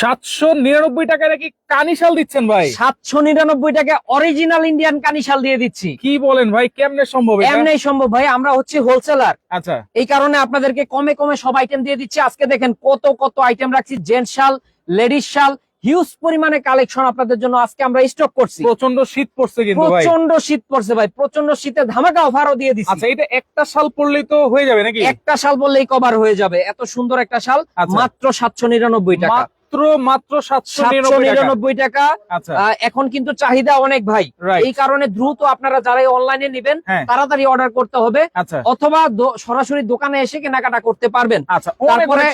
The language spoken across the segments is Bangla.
সাতশো নিরানব্বই টাকা নাকি কানিশাল দিচ্ছেন ভাই? সাতশো নিরানব্বই টাকা অরিজিনাল ইন্ডিয়ান কানিশাল দিয়ে দিচ্ছি। কি বলেন ভাই কেমনে সম্ভব এমনি সম্ভব ভাই আমরা হচ্ছে হোলসেলার আচ্ছা। এই কারণে আপনাদেরকে কমে কমে সব আইটেম দিয়ে দিচ্ছি। আজকে দেখেন কত কত আইটেম রাখছি জেন্টস শাল লেডিস শাল হিউজ পরিমাণে কালেকশন আপনাদের জন্য আজকে আমরা স্টক করছি। প্রচণ্ড শীত পড়ছে কিন্তু প্রচণ্ড শীত পড়ছে ভাই প্রচণ্ড শীতে ধামাকা অফারও দিয়ে দিচ্ছি। আচ্ছা এটা একটা শাল পড়লেই তো হয়ে যাবে নাকি? একটা শাল বললেই কভার হয়ে যাবে এত সুন্দর একটা শাল আচ্ছা। মাত্র সাতশো নিরানব্বই টাকা। মাত্র মাত্র সাতশো নিরানব্বই টাকা। আচ্ছা। এখন কিন্তু চাহিদা অনেক ভাই। এই কারণে দ্রুত আপনারা যারা অনলাইনে নেবেন হ্যাঁ। তাড়াতাড়ি অর্ডার করতে হবে। আচ্ছা। অথবা সরাসরি দোকানে এসে কেনাকাটা করতে পারবেন। আচ্ছা তারপরে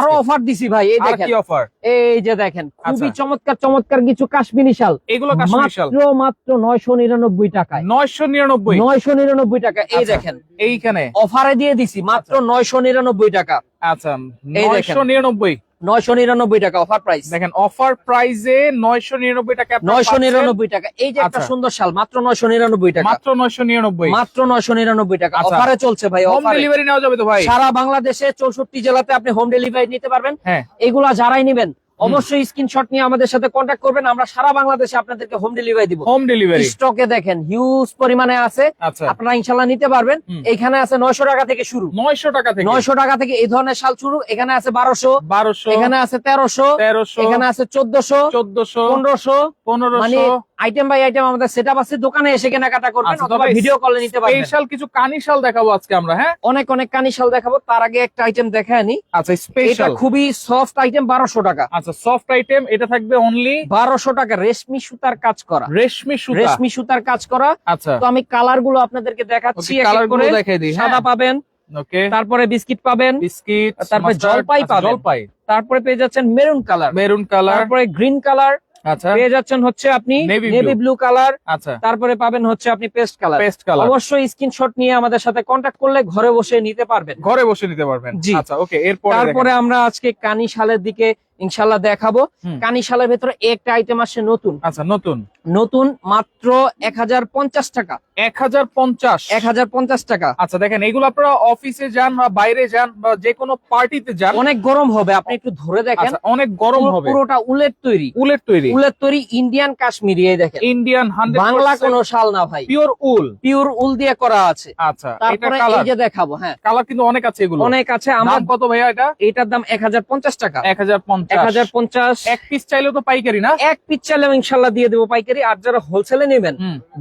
আরও অফার দিছি ভাই এই দেখেন। অফার এই যে দেখেন খুবই। চমৎকার চমৎকার কিছু কাশ্মীরি শাল। এগুলো মাত্র মাত্র নয়শো নিরানব্বই টাকায়। নয়শো নিরানব্বই? নয়শো নিরানব্বই টাকা এই। দেখেন। এইখানে? অফারে দিয়ে দিছি মাত্র নয়শো নিরানব্বই টাকা। আচ্ছা এই নয়শো নিরানব্বই? নয়শো নিরানব্বই টাকা অফার প্রাইস দেখেন অফার নয়শো নিরানব্বই টাকা নয়শো নিরানব্বই টাকা। এই যে একটা আচ্ছা। সুন্দর শাল মাত্র নয়শো নিরানব্বই টাকা। মাত্র নয়শো নিরানব্বই। মাত্র নয়শো নিরানব্বই টাকা। আচ্ছা। অফারে চলছে ভাই হোম ডেলিভারি নেওয়া যাবে তো ভাই? সারা বাংলাদেশে চৌষট্টি জেলাতে আপনি হোম ডেলিভারি নিতে পারবেন। হ্যাঁ। এগুলা যারাই নেবেন অবশ্যই স্ক্রিনশট নিয়ে আমাদের সাথে কন্ট্যাক্ট করবেন। আমরা সারা বাংলাদেশে আপনাদেরকে হোম ডেলিভারি দিব। হোম ডেলিভারি স্টকে দেখেন হিউজ পরিমাণে আছে। আচ্ছা। আপনারা ইনশাল্লাহ নিতে পারবেন। এখানে আছে নয়শো টাকা থেকে শুরু। নয়শো টাকা থেকে। নয়শো টাকা থেকে এই ধরনের শাল শুরু। এখানে আছে বারোশো। বারোশো। এখানে আছে তেরোশো। তেরোশো। এখানে আছে চোদ্দশো। চোদ্দশো। পনেরোশো। মানে পনেরোশো আইটেম বাই আইটেম আমাদের সেট আছে দোকানে এসে কেনাকাটা করবেন আচ্ছা, অথবা ভিডিও কলে নিতে পারবেন। স্পেশাল কিছু কানিশাল দেখাবো আজকে আমরা হ্যাঁ? অনেক অনেক কানিশাল দেখাবো তার আগে একটা আইটেম দেখায় নি আচ্ছা স্পেশাল এটা খুবই সফট আইটেম বারোশো টাকা। আচ্ছা সফট আইটেম এটা থাকবে অনলি বারোশো টাকা রেশমি সুতার কাজ করা। রেশমি সুতা। রেশমি সুতার কাজ করা। আচ্ছা। তো আমি কালারগুলো আপনাদেরকে দেখাচ্ছি এক কালারগুলো করে। দেখাই দিই সাদা হ্যাঁ পাবেন ওকে তারপরে বিস্কিট পাবেন বিস্কিট তারপরে জলপাই পাবেন। জলপাই। তারপরে পেয়ে যাচ্ছেন মেরুন কালার। Maroon colour. তারপরে গ্রিন কালার। আচ্ছা। পেয়ে যাচ্ছেন হচ্ছে আপনি নেভি ব্লু কালার আচ্ছা। তারপরে পাবেন হচ্ছে আপনি পেস্ট কালার পেস্ট কালার অবশ্যই স্ক্রিনশট নিয়ে আমাদের সাথে কন্ট্যাক্ট করলে ঘরে বসে নিতে পারবেন। ঘরে বসে নিতে পারবেন। জি। আচ্ছা ওকে এরপর তারপরে আমরা আজকে কানি শালের দিকে ইনশাল্লাহ দেখাবো। কানি শালের ভেতরে একটা আইটেম আসছে নতুন। আচ্ছা নতুন। নতুন মাত্র এক হাজার পঞ্চাশ টাকা। এক হাজার পঞ্চাশ। এক হাজার পঞ্চাশ টাকা। আচ্ছা দেখেন এগুলো আপনারা অফিসে যান বা বাইরে যান বা যে কোনো পার্টিতে যান। অনেক গরম হবে আপনি একটু ধরে দেখেন। আচ্ছা অনেক গরম হবে। পুরোটা উলের তৈরি। উলের তৈরি। উলের তৈরি ইন্ডিয়ান কাশ্মীরি এই দেখেন। ইন্ডিয়ান বাংলা কোনো শাল না ভাই। পিওর উল। পিওর উল দিয়ে করা আছে। আচ্ছা তারপরে এই যে দেখাবো হ্যাঁ। কালার কিন্তু অনেক আছে এগুলো। অনেক আছে আমার কত ভাইয়া এটা? এটার দাম এক হাজার পঞ্চাশ টাকা। এক হাজার এক হাজার পঞ্চাশ। এক পিস চাইলেও তো পাইকারি না? এক পিস চাইলে ইনশাল্লাহ দিয়ে দেবো পাইকারি। আর যারা হোলসেলে নেবেন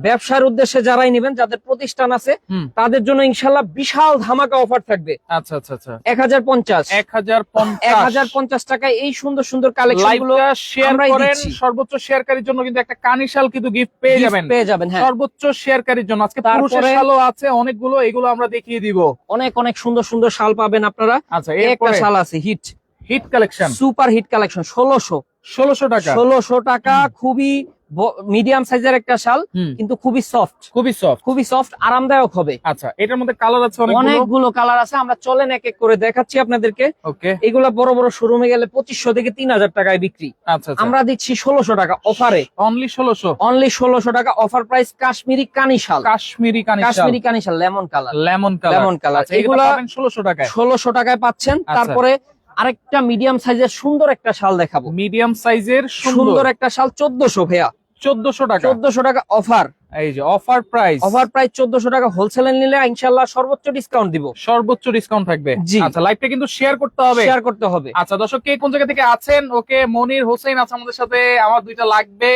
ব্যবসার উদ্দেশ্যে যারাই নেবেন যাদের প্রতিষ্ঠান আছে তাদের জন্য ইনশাল্লাহ বিশাল ধামাকা অফার থাকবে। আচ্ছা আচ্ছা আচ্ছা। এক হাজার পঞ্চাশ। এক হাজার এক হাজার পঞ্চাশ টাকায় এই সুন্দর সুন্দর কালেকশনগুলো শেয়ার করেন সর্বোচ্চ শেয়ারকারীর জন্য কিন্তু একটা কানিশাল কিন্তু গিফট পেয়ে যাবেন। পেয়ে যাবেন হ্যাঁ। সর্বোচ্চ শেয়ারকারীর জন্য। আজকে পুরুষের শালও আছে অনেকগুলো এগুলো আমরা দেখিয়ে দিব। অনেক অনেক সুন্দর সুন্দর শাল পাবেন আপনারা। আচ্ছা এই একটা শাল আছে hit hit collection super hit collection ষোলোশো। ষোলোশো টাকা। ষোলোশো টাকা খুবই মিডিয়াম সাইজের একটা শাল কিন্তু খুবই সফট খুবই সফট খুবই সফট আরামদায়ক হবে। আচ্ছা এটার মধ্যে কালার আছে অনেকগুলো? কালার আছে আমরা চলেন এক এক করে দেখাচ্ছি আপনাদেরকে। ওকে। এগুলা বড় বড় শোরুমে গেলে পঁচিশশো থেকে তিন হাজার টাকায় বিক্রি। আচ্ছা আচ্ছা। আমরা দিচ্ছি ষোলোশো টাকা অফারে অনলি ষোলোশো? অনলি ষোলোশো টাকা অফার প্রাইস কাশ্মীরি কানি শাল। কাশ্মীরি কানিশাল কাশ্মীরি কানি শাল lemon colour lemon colour lemon colour এগুলো ষোলোশো টাকায়। ষোলোশো টাকায় পাচ্ছেন। আচ্ছা। তারপরে আরেকটা মিডিয়াম সাইজের সুন্দর একটা শাল দেখাবো। মিডিয়াম সাইজের সুন্দর। সুন্দর একটা শাল চোদ্দশো ভাইয়া। চোদ্দশো টাকা। টাকা অফার এই যে অফার প্রাইস অফার প্রাইস টাকা হোলসেলে নিলে ইনশাল্লাহ সর্বোচ্চ ডিসকাউন্ট দিব। সর্বোচ্চ ডিসকাউন্ট থাকবে। আচ্ছা লাইভটা কিন্তু শেয়ার করতে হবে। শেয়ার করতে হবে। আচ্ছা দর্শক কে কোন জায়গা থেকে আছেন? ওকে মনির হোসেন আছে আমাদের সাথে। আমার দুইটা লাগবে।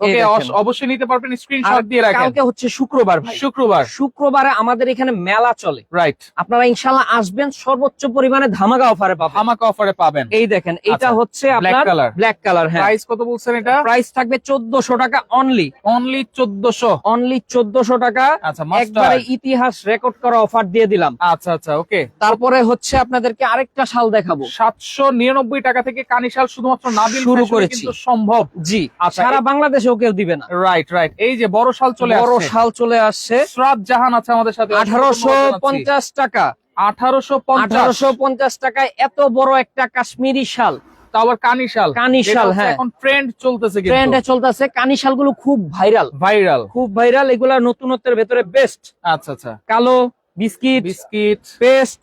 ওকে অবশ্যই নিতে পারবেন স্ক্রিনশট দিয়ে রাখেন। কালকে হচ্ছে শুক্রবার ভাই। শুক্রবার। শুক্রবারে আমাদের এখানে মেলা চলে। রাইট আপনারা ইনশাল্লাহ আসবেন সর্বোচ্চ পরিমাণে ধামাকা অফারে পাবেন। আমাকে অফারে পাবেন। এই দেখেন এটা আচ্ছা, হচ্ছে আপনার ব্ল্যাক কালার হ্যাঁ। প্রাইস কত বলছেন এটা? প্রাইস থাকবে চোদ্দশো টাকা অনলি অনলি চোদ্দশো। অনলি চোদ্দশো টাকা। আচ্ছা একবারে ইতিহাস রেকর্ড করা অফার দিয়ে দিলাম। আচ্ছা আচ্ছা ওকে তারপরে হচ্ছে আপনাদেরকে আরেকটা শাল দেখাবো। সাতশো নিরানব্বই টাকা থেকে কানিশাল শুধুমাত্র নাবিল শুরু করেছি। কিন্তু সম্ভব। জি। আচ্ছা, সারা এই- বাংলাদেশেও কেউ দিবে না। রাইট রাইট এই যে বড় শাল চলে বড় শাল চলে আসছে। শ্রাদ জাহান আছে আমাদের সাথে। আঠারোশো পঞ্চাশ টাকা। আঠারোশো পঞ্চাশ। আঠারোশো পঞ্চাশ টাকায় এত বড় একটা কাশ্মীরি শাল। আবার কানিশাল কানি শাল হ্যাঁ। এখন ট্রেন্ড চলতেছে ট্রেন্ডে চলতেছে। কানি শালগুলো খুব ভাইরাল ভাইরাল খুব ভাইরাল এগুলা নতুনত্বের ভেতরে বেস্ট আচ্ছা আচ্ছা। কালো বিস্কিট বিস্কিট। পেস্ট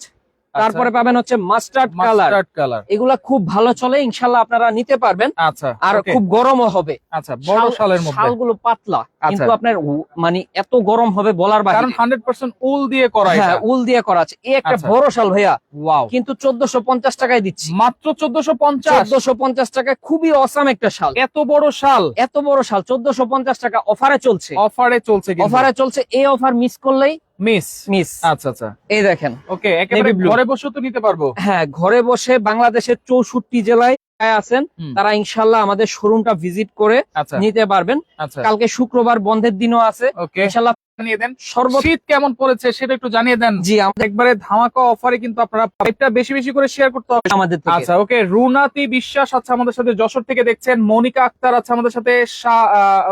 তারপরে পাবেন হচ্ছে মাস্টার্ড কালার কালার এগুলা খুব ভালো চলে ইনশাল্লাহ আপনারা নিতে পারবেন। আচ্ছা আর খুব গরমও হবে। আচ্ছা বড় শাল- শালের মধ্যে। শালগুলো পাতলা কিন্তু আচ্ছা। আপনার মানে এত গরম হবে বলার কারণ বাইরে হান্ড্রেড পার্সেন্ট উল দিয়ে করা হ্যাঁ উল দিয়ে করা আছে। এই একটা আচ্ছা। বড় শাল ভাইয়া ওয়াও কিন্তু চোদ্দশো পঞ্চাশ টাকায় দিচ্ছি। মাত্র চোদ্দশো পঞ্চাশ? চোদ্দশো পঞ্চাশ টাকায় খুবই অসাম একটা শাল। এত বড় শাল? এত বড় শাল চোদ্দশো পঞ্চাশ টাকা অফারে চলছে। অফারে চলছে কিন্তু। অফারে চলছে এই অফার মিস করলেই মিস। মিস। আচ্ছা আচ্ছা। এই দেখেন। ওকে একেবারে ঘরে বসে তো নিতে পারব। হ্যাঁ ঘরে বসে বাংলাদেশের চৌষট্টি জেলায় আছেন তারা ইনশাল্লাহ আমাদের শোরুমটা ভিজিট করে আচ্ছা। নিতে পারবেন। আচ্ছা। কালকে শুক্রবার বন্ধের দিনও আছে। ইনশাল্লাহ জানিয়ে দেন। শীত কেমন পড়েছে সেটা একটু জানিয়ে দেন। জি আমাদের একবারে ধামাকা অফারে কিন্তু আপনারা বেশি বেশি করে শেয়ার করতে হবে। আমাদের আচ্ছা ওকে রুনাতি বিশ্বাস আছে আমাদের সাথে যশোর থেকে দেখছেন। মনিকা আক্তার আছে আমাদের সাথে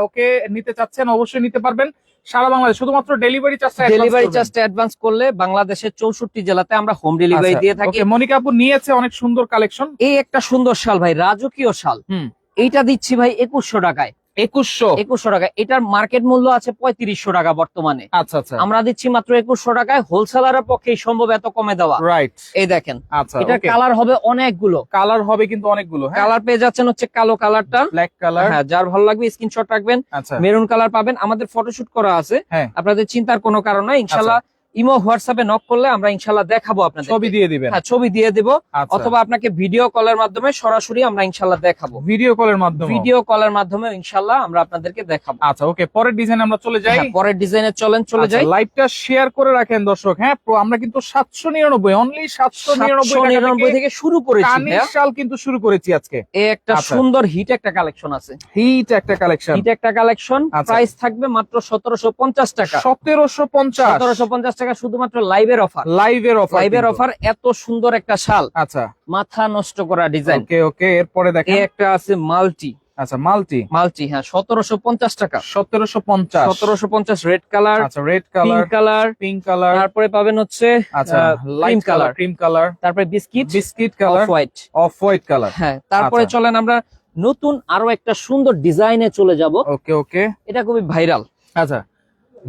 ওকে নিতে চাচ্ছেন অবশ্যই নিতে পারবেন। সারা বাংলাদেশ শুধুমাত্র ডেলিভারি চার্জটা ডেলিভারি চার্জটা অ্যাডভান্স করলে বাংলাদেশের চৌষট্টি জেলাতে আমরা হোম ডেলিভারি দিয়ে থাকি। আচ্ছা, মনিকা আপু নিয়েছে অনেক সুন্দর কালেকশন এই একটা সুন্দর শাল ভাই রাজকীয় শাল। হুম। এইটা দিচ্ছি ভাই একুশশো টাকায়। একুশশো। একুশশো টাকা এটার মার্কেট মূল্য আছে পঁয়ত্রিশশো টাকা বর্তমানে। আচ্ছা আচ্ছা। আমরা দিচ্ছি মাত্র একুশশো টাকায়। হোলসেলারের পক্ষে সম্ভব এত কমে দেওয়া। রাইট এই দেখেন। আচ্ছা এটা কালার হবে অনেকগুলো। কালার হবে কিন্তু অনেকগুলো হ্যাঁ? কালার পেয়ে যাচ্ছেন হচ্ছে কালো কালারটা ব্ল্যাক কালার হ্যাঁ যার ভালো লাগবে স্ক্রিনশট রাখবেন। আচ্ছা। মেরুন কালার পাবেন। আমাদের ফটোশুট করা আছে। হ্যাঁ। আপনাদের চিন্তার কোনো কারণ নাই। ইনশাল্লাহ ইমো হোয়াটসঅ্যাপে নক করলে আমরা ইনশাল্লাহ দেখাবো আপনাদের ছবি দিয়ে দিবেন। হ্যাঁ ছবি দিয়ে দেব। আচ্ছা। অথবা আপনাকে ভিডিও কলের মাধ্যমে সরাসরি আমরা ইনশাল্লাহ দেখাবো। ভিডিও কলের মাধ্যমে ভিডিও কলের মাধ্যমে ইনশাল্লাহ আমরা আপনাদেরকে দেখাবো। আচ্ছা ওকে পরের ডিজাইন আমরা চলে যাই। হ্যাঁ, পরের ডিজাইনে চলেন চলে যাই। লাইভটা শেয়ার করে রাখেন দর্শক। হ্যাঁ আমরা কিন্তু সাতশো নিরানব্বই অনলি সাতশো সাতশো নিরানব্বই নিরানব্বই থেকে শুরু করেছি। শাল কিন্তু শুরু করেছি আজকে। এই একটা আচ্ছা। সুন্দর হিট একটা কালেকশন আছে। হিট একটা কালেকশন হিট একটা কালেকশন আচ্ছা। প্রাইস থাকবে মাত্র সতেরোশো পঞ্চাশ টাকা। সতেরোশো পঞ্চাশ। সতেরোশো পঞ্চাশ টাকা শুধুমাত্র লাইভের অফার লাইভের অফার লাইভের অফার এত সুন্দর একটা শাল। আচ্ছা। মাথা নষ্ট করা ডিজাইন ওকে ওকে এরপরে দেখেন। একটা আছে মাল্টি। আচ্ছা মাল্টি। মাল্টি হ্যাঁ সতেরোশো পঞ্চাশ টাকা। সতেরোশো পঞ্চাশ। সতেরোশো পঞ্চাশ রেড কালার আচ্ছা red colour colour pink colour তারপরে পাবেন হচ্ছে আচ্ছা লাইট কালার ক্রিম কালার তারপরে biscuit biscuit off colour white off white colour হ্যাঁ তারপরে আচ্ছা। চলেন আমরা নতুন আরও একটা সুন্দর ডিজাইনে চলে যাব। ওকে ওকে এটা খুবই ভাইরাল আচ্ছা।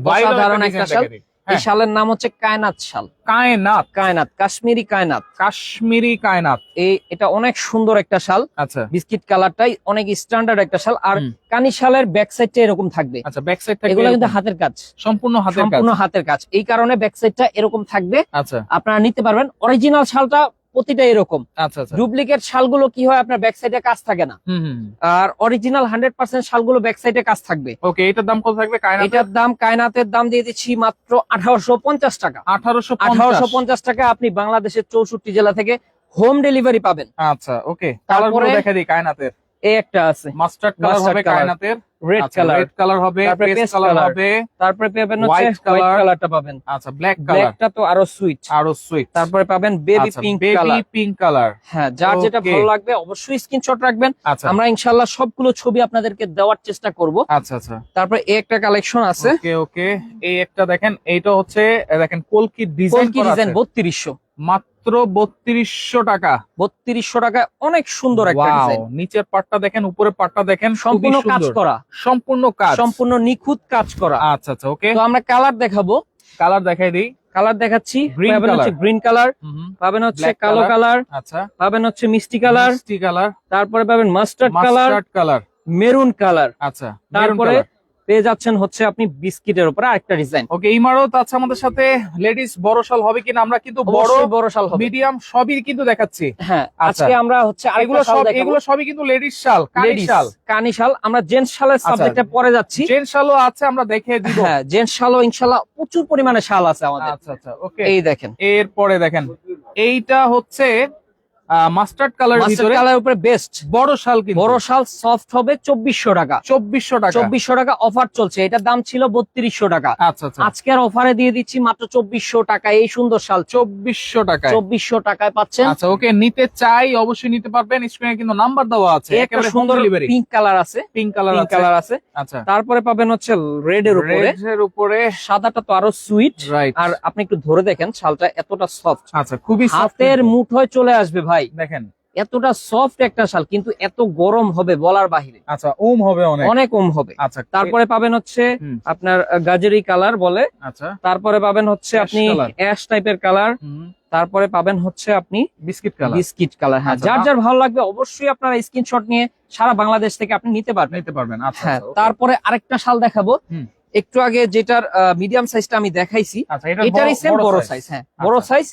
অসাধারণ একটা শাল। এই হ্যাঁ। শালের নাম হচ্ছে কায়নাত শাল। কায়নাত। কায়নাত কাশ্মীরি কায়নাত। কাশ্মীরি কায়নাত। এই এটা অনেক সুন্দর একটা শাল। আচ্ছা। বিস্কিট কালারটাই অনেক স্ট্যান্ডার্ড একটা শাল। আর কানি শালের ব্যাক সাইডটা এরকম থাকবে। আচ্ছা ব্যাক সাইড এগুলো কিন্তু হাতের কাজ। সম্পূর্ণ হাতের কাজ। সম্পূর্ণ হাতের কাজ। এই কারণে ব্যাক সাইডটা এরকম থাকবে। আচ্ছা। আপনারা নিতে পারবেন। অরিজিনাল শালটা প্রতিটা এরকম। আচ্ছা আচ্ছা। ডুপ্লিকেট শালগুলো কি হয়? আপনার ব্যাক সাইডে কাজ থাকে না। আর অরিজিনাল হান্ড্রেড পার্সেন্ট শালগুলো ব্যাক সাইডে কাজ থাকবে। ওকে এটার দাম কত থাকবে? এটার দাম কায়নাতের দাম দিয়ে দিচ্ছি মাত্র আঠারোশো পঞ্চাশ টাকা। আঠারোশো আঠারোশো পঞ্চাশ টাকা আপনি বাংলাদেশের চৌষট্টি জেলা থেকে হোম ডেলিভারি পাবেন। আচ্ছা ওকে তারপরে- দেখা দিই কায়নাতের। এই একটা আছে। মাস্টার্ড কালার হবে কায়নাতের। রেড কালার রেড কালার হবে পেস্ট কালার হবে। তারপরে পাবেন হচ্ছে হোয়াইট কালারটা পাবেন। আচ্ছা ব্ল্যাক কালার ব্ল্যাকটা তো আরও সুইট আরও সুইট তারপরে পাবেন baby pink baby pink colour হ্যাঁ যার যেটা ভালো লাগবে অবশ্যই স্ক্রিনশট রাখবেন। আচ্ছা। আমরা ইনশাল্লাহ সবগুলো ছবি আপনাদেরকে দেওয়ার চেষ্টা করব। আচ্ছা আচ্ছা। তারপরে এই একটা কালেকশন আছে। ওকে ওকে এই একটা দেখেন এইটা হচ্ছে দেখেন কলকি ডিজাইন কলকি ডিজাইন বত্রিশশো। মাত্র বত্রিশশো টাকা। বত্রিশশো টাকায় অনেক সুন্দর একটা নিচের পাটটা দেখেন উপরের পাটটা দেখেন সম্পূর্ণ কাজ করা। সম্পূর্ণ কাজ। সম্পূর্ণ নিখুঁত কাজ করা। আচ্ছা আচ্ছা ওকে তো আমরা কালার দেখাবো। কালার দেখাই দিই। কালার দেখাচ্ছি। পাবেন হচ্ছে। গ্রিন কালার পাবেন হচ্ছে কালো কালার আচ্ছা। পাবেন হচ্ছে মিষ্টি কালার মিষ্টি কালার তারপরে পাবেন mustard colour mustard colour maroon colour আচ্ছা তারপরে পেয়ে যাচ্ছেন হচ্ছে আপনি বিস্কিটের উপরে আরেকটা ডিজাইন। ওকে ইমারত আছে আমাদের সাথে। লেডিস বড় শাল হবে কিনা আমরা কিন্তু বড় বড় শাল হবে। মিডিয়াম সবই কিন্তু দেখাচ্ছি। হ্যাঁ আচ্ছা। আজকে আমরা হচ্ছে এগুলো সব এগুলো সবই কিন্তু লেডিস শাল কানি শাল। কানি শাল। আমরা জেন্টস শালের আচ্ছা। সাবজেক্টে পরে যাচ্ছি। চেন শালও আছে আমরা দেখে দিব। হ্যাঁ জেন্টস শালও ইনশাল্লাহ প্রচুর পরিমাণে শাল আছে আমাদের। আচ্ছা আচ্ছা ওকে। এই দেখেন। এরপরে দেখেন এইটা হচ্ছে মাস্টার্ড কালার ভিতরে কালার উপরে বেস্ট বড় শাল কিন্তু। বড় শাল সফট হবে চব্বিশশো টাকা। চব্বিশশো টাকা। চব্বিশশো টাকা অফার চলছে। এটার দাম ছিল বত্রিশশো টাকা। আচ্ছা আচ্ছা। আজকের অফারে দিয়ে দিচ্ছি মাত্র চব্বিশশো টাকা। এই সুন্দর শাল। চব্বিশশো টাকায়। চব্বিশশো টাকায় পাচ্ছেন। আচ্ছা ওকে নিতে চাই অবশ্যই নিতে পারবেন। স্ক্রিনে কিন্তু নাম্বার দেওয়া আছে। একেবারে সুন্দর পিঙ্ক কালার আছে। পিঙ্ক কালার আছে। কালার আছে। আচ্ছা। তারপরে পাবেন হচ্ছে রেড এর উপরে। রেড এর উপরে। সাদাটা তো আরও সুইট আর আপনি একটু ধরে দেখেন শালটা এতটা সফট আচ্ছা খুবই হাতের। মুঠোয় চলে আসবে ভাই। দেখেন। এতটা সফট একটা শাল কিন্তু এত গরম হবে বলার বাহিরে। আচ্ছা ওম হবে অনেক। অনেক কম হবে। আচ্ছা তারপরে পাবেন হচ্ছে আপনার গাজেরি কালার বলে। আচ্ছা। তারপরে পাবেন হচ্ছে আপনি অ্যাশ টাইপের কালার তারপরে পাবেন হচ্ছে আপনি বিস্কিট কালার বিস্কিট কালার হ্যাঁ। আচ্ছা, যার যার ভালো লাগবে অবশ্যই আপনারা স্ক্রিনশট নিয়ে সারা বাংলাদেশ থেকে আপনি নিতে পারবেন। নিতে পারবেন আচ্ছা হ্যাঁ আচ্ছা, okay। তারপরে আরেকটা শাল দেখাবো। একটু আগে যেটার মিডিয়াম সাইজটা আমি দেখাইছি আচ্ছা এটা এটারই সেম বড় সাইজ হ্যাঁ বড়। সাইজ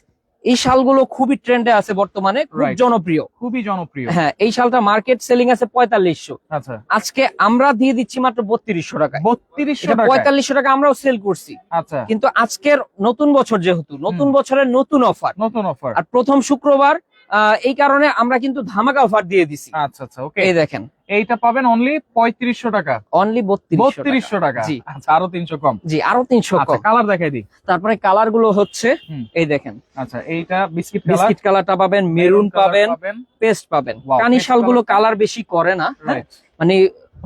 এই শালগুলো খুবই ট্রেন্ডে আছে বর্তমানে খুব জনপ্রিয়। খুবই জনপ্রিয়। হ্যাঁ এই শালটা মার্কেট সেলিং আছে পঁয়তাল্লিশশো। আচ্ছা। আজকে আমরা দিয়ে দিচ্ছি মাত্র বত্রিশশো টাকা বত্রিশশো টাকা পঁয়তাল্লিশশো টাকা আমরাও সেল করছি। আচ্ছা। কিন্তু আজকের নতুন বছর যেহেতু নতুন বছরের নতুন অফার নতুন অফার আর প্রথম শুক্রবার এই কারণে আমরা কিন্তু ধামাকা অফার দিয়ে দিছি। আচ্ছা আচ্ছা ওকে এই দেখেন। এইটা পাবেন অনলি পঁয়ত্রিশশো টাকা। অনলি বত্রিশশো টাকা। জি। আচ্ছা আরও তিনশো কম। জি আরও তিনশো আচ্ছা কম। কালার দেখাই দিই। তারপরে কালারগুলো হচ্ছে এই দেখেন। আচ্ছা এইটা বিস্কিট কালার বিস্কিট কালারটা পাবেন মেরুন পাবেন পেস্ট পাবেন। Wow, কানি paste শালগুলো কালার বেশি করে না হ্যাঁ? মানে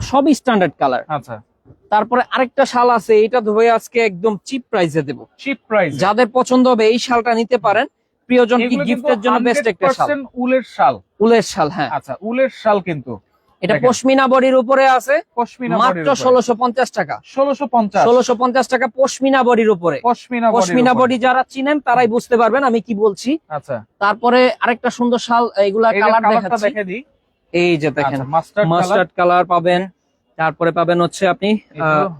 সবই স্ট্যান্ডার্ড কালার আচ্ছা। তারপরে আরেকটা শাল আছে এটা ধরে আজকে একদম চিপ প্রাইসে দেবো। চিপ প্রাইস যাদের পছন্দ হবে এই শালটা নিতে পারেন। প্রিয়জন কি গিফটের জন্য বেস্ট একটা শাল। উলের শাল। উলের শাল হ্যাঁ। আচ্ছা উলের শাল কিন্তু। এটা পশমিনা বডির উপরে আছে। পশমিনা মাত্র ষোলোশো পঞ্চাশ টাকা। ষোলোশো পঞ্চাশ। ষোলোশো পঞ্চাশ টাকা পশমিনা বডির উপরে। পশমিনা পশমিনা বডি যারা চিনেন তারাই বুঝতে পারবেন আমি কি বলছি। আচ্ছা। তারপরে আরেকটা সুন্দর শাল এইগুলা এই কালার দেখাচ্ছি। এই যে দেখেন আচ্ছা মাস্টার্ড কালার পাবেন। তারপরে পাবেন হচ্ছে আপনি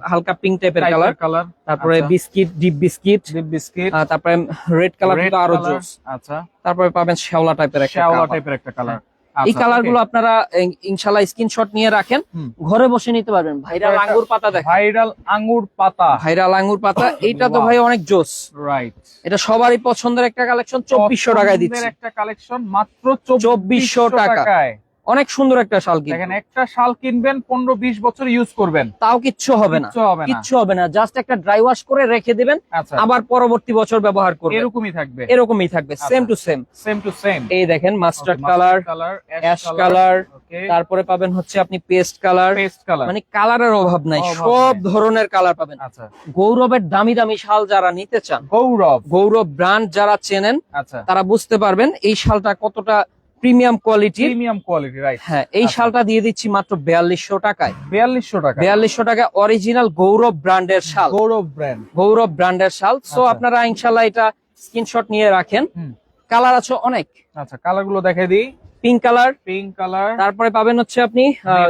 হালকা পিঙ্ক টাইপের কালার কালার তারপরে আচ্ছা। Biscuit deep biscuit deep biscuit তারপরে রেড কালার আরও জোস। আচ্ছা। তারপরে পাবেন শ্যাওলা টাইপের একটা শ্যাওলা। টাইপের একটা কালার এই কালারগুলো আপনারা ইন- ইনশাল্লাহ স্ক্রিনশট নিয়ে রাখেন। ঘরে বসে নিতে পারবেন। ভাইরাল আঙ্গুর পাতা দেখেন। ভাইরাল আঙ্গুর পাতা। ভাইরাল আঙ্গুর পাতা। এইটা তো ভাই অনেক জোস। রাইট এটা সবারই পছন্দের একটা কালেকশন চব্বিশশো টাকায় দিচ্ছি। একটা কালেকশন মাত্র 2400 টাকায়। অনেক সুন্দর একটা শাল কিনবেন একটা শাল কিনবেন পনেরো বিশ বছর ইউজ করবেন। তাও কিচ্ছু হবে না। কিচ্ছু হবে না। জাস্ট একটা ড্রাই ওয়াশ করে রেখে দিবেন আচ্ছা। আবার পরবর্তী বছর ব্যবহার করবেন। এরকমই থাকবে। এরকমই থাকবে। Same to same same to same এই দেখেন mustard colour colour ash colour তারপরে পাবেন হচ্ছে আপনি পেস্ট কালার পেস্ট কালার মানে কালারের অভাব নাই সব ধরনের কালার পাবেন। আচ্ছা। গৌরবের দামি দামি শাল যারা নিতে চান গৌরব। গৌরব ব্র্যান্ড যারা চেনেন আচ্ছা। তারা বুঝতে পারবেন এই শালটা কতটা প্রিমিয়াম কোয়ালিটির প্রিমিয়াম কোয়ালিটি রাইট হ্যাঁ এই আচ্ছা। শালটা দিয়ে দিচ্ছি মাত্র বিয়াল্লিশশো টাকায়। বিয়াল্লিশশো টাকা। বিয়াল্লিশশো টাকা অরিজিনাল গৌরব ব্র্যান্ডের শাল। গৌরব ব্র্যান্ড গৌরব ব্র্যান্ডের শাল। সো আচ্ছা। আপনারা ইনশাল্লাহ এটা স্ক্রিনশট নিয়ে রাখেন। কালার আছে অনেক। আচ্ছা কালারগুলো দেখে দিই। পিঙ্ক কালার পিঙ্ক কালার তারপরে পাবেন হচ্ছে আপনি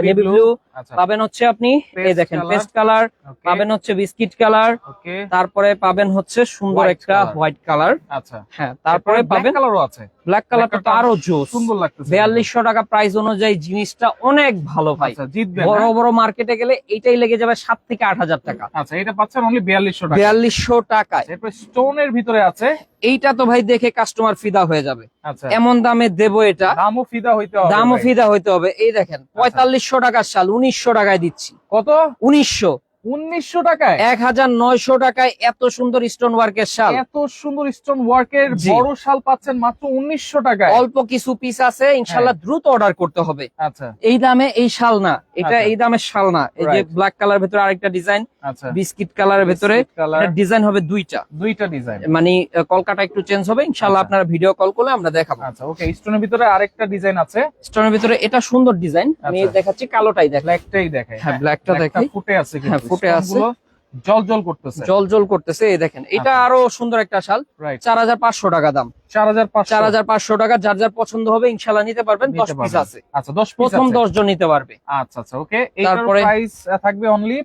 নেভি ব্লু আচ্ছা। পাবেন হচ্ছে আপনি এই দেখেন পেস্ট কালার পাবেন হচ্ছে বিস্কিট কালার ওকে তারপরে পাবেন হচ্ছে সুন্দর একটা হোয়াইট কালার আচ্ছা। হ্যাঁ তারপরে পাবেন কালারও আছে। ব্ল্যাক কালারটা তো আরও জোস সুন্দর লাগতেছে। বিয়াল্লিশশো টাকা প্রাইস অনুযায়ী জিনিসটা অনেক ভালো ভাই। আচ্ছা বড় হ্যাঁ? বড় মার্কেটে গেলে এইটাই লেগে যাবে সাত থেকে আট হাজার টাকা। আচ্ছা এটা পাচ্ছেন অনলি বিয়াল্লিশশো টাকা। বিয়াল্লিশশো টাকায়। এরপর স্টোনের ভিতরে আছে। এইটা তো ভাই দেখে কাস্টমার ফিদা হয়ে যাবে। আচ্ছা। এমন দামে দেবো এটা। দামও ফিদা হইতে হবে দামও। ফিদা হইতে হবে। এই দেখেন পঁয়তাল্লিশশো টাকার শাল উনিশশো টাকায় দিচ্ছি। কত? উনিশশো। উনিশশো টাকায়? এক হাজার নয়শো টাকায় এত সুন্দর স্টোন ওয়ার্কের শাল। এত সুন্দর স্টোন ওয়ার্কের জি। বড় শাল পাচ্ছেন মাত্র উনিশশো টাকায়। অল্প কিছু পিস আছে ইনশাল্লাহ দ্রুত অর্ডার করতে হবে। আচ্ছা। এই দামে এই শাল না এটা আচ্ছা। এই দামের শাল না। এই যে ব্ল্যাক কালার ভেতরে আরেকটা ডিজাইন বিস্কিট কালারের ভেতরে ডিজাইন হবে দুইটা। দুইটা ডিজাইন। মানে কলকাতা একটু চেঞ্জ হবে ইনশাল্লাহ আচ্ছা। আপনারা ভিডিও কল করলে আমরা দেখাবো। আচ্ছা ওকে স্টোনের ভিতরে আরেকটা ডিজাইন আছে। স্টোনের ভিতরে এটা সুন্দর ডিজাইন আমি আচ্ছা। দেখাচ্ছি কালোটাই দেখ ব্ল্যাকটাই দেখে হ্যাঁ, blackটা দেখাই। ফুটে আছে হ্যাঁ, ফুটে আছে। জল জল করতেছে। জল জল করতেছে এই দেখেন এটা আচ্ছা। আরও সুন্দর একটা শাল। চার হাজার পাঁচশো টাকা দাম। চার হাজার পাঁচশো। চার হাজার পাঁচশো টাকা যার যার পছন্দ হবে ইনশাল্লাহ নিতে পারবেন দশ নিতে পিস আছে। আচ্ছা পিস প্রথম দশ জন নিতে পারবে। আচ্ছা আচ্ছা ওকে। তারপরে- প্রাইস থাকবে অনলি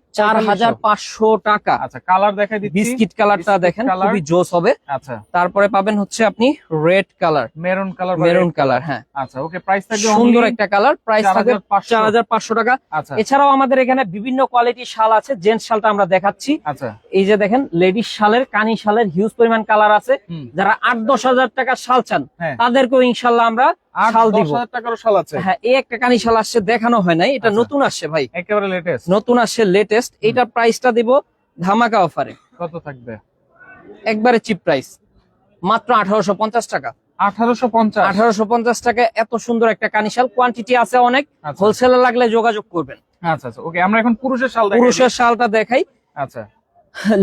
টাকা। আচ্ছা কালার দেখা দিচ্ছি। বিস্কিট কালারটা দেখেন খুবই জোস হবে। আচ্ছা। তারপরে পাবেন হচ্ছে আপনি red colour. Maroon colour maroon colour হ্যাঁ। আচ্ছা ওকে প্রাইস থাকবে সুন্দর একটা কালার প্রাইস থাকবে চার হাজার পাঁচশো। টাকা। আচ্ছা। এছাড়াও আমাদের এখানে বিভিন্ন কোয়ালিটির শাল আছে জেন্টস শালটা আমরা দেখাচ্ছি। আচ্ছা। এই যে দেখেন লেডিস শালের কানি শালের হিউজ পরিমাণ কালার আছে। যারা আট দশ হাজার টাকার শাল চান হ্যাঁ। তাদেরকেও ইনশাল্লাহ আমরা শাল দিব। শাল আছে। হ্যাঁ এই একটা কানি শাল আসছে দেখানো হয় নাই এটা আচ্ছা। নতুন আসছে ভাই। একেবারে লেটেস্ট নতুন আসছে লেটেস্ট এইটার প্রাইসটা দিব ধামাকা অফারে কত থাকবে? একবারে চিপ প্রাইস মাত্র আঠারোশো পঞ্চাশ টাকা। আঠারোশো পঞ্চাশ? টাকা এত সুন্দর একটা কানিশাল কোয়ান্টিটি আছে অনেক। আচ্ছা। হোলসেলে লাগলে যোগাযোগ করবেন। আচ্ছা আচ্ছা। ওকে আমরা এখন পুরুষের শাল পুরুষের শালটা দেখাই। আচ্ছা।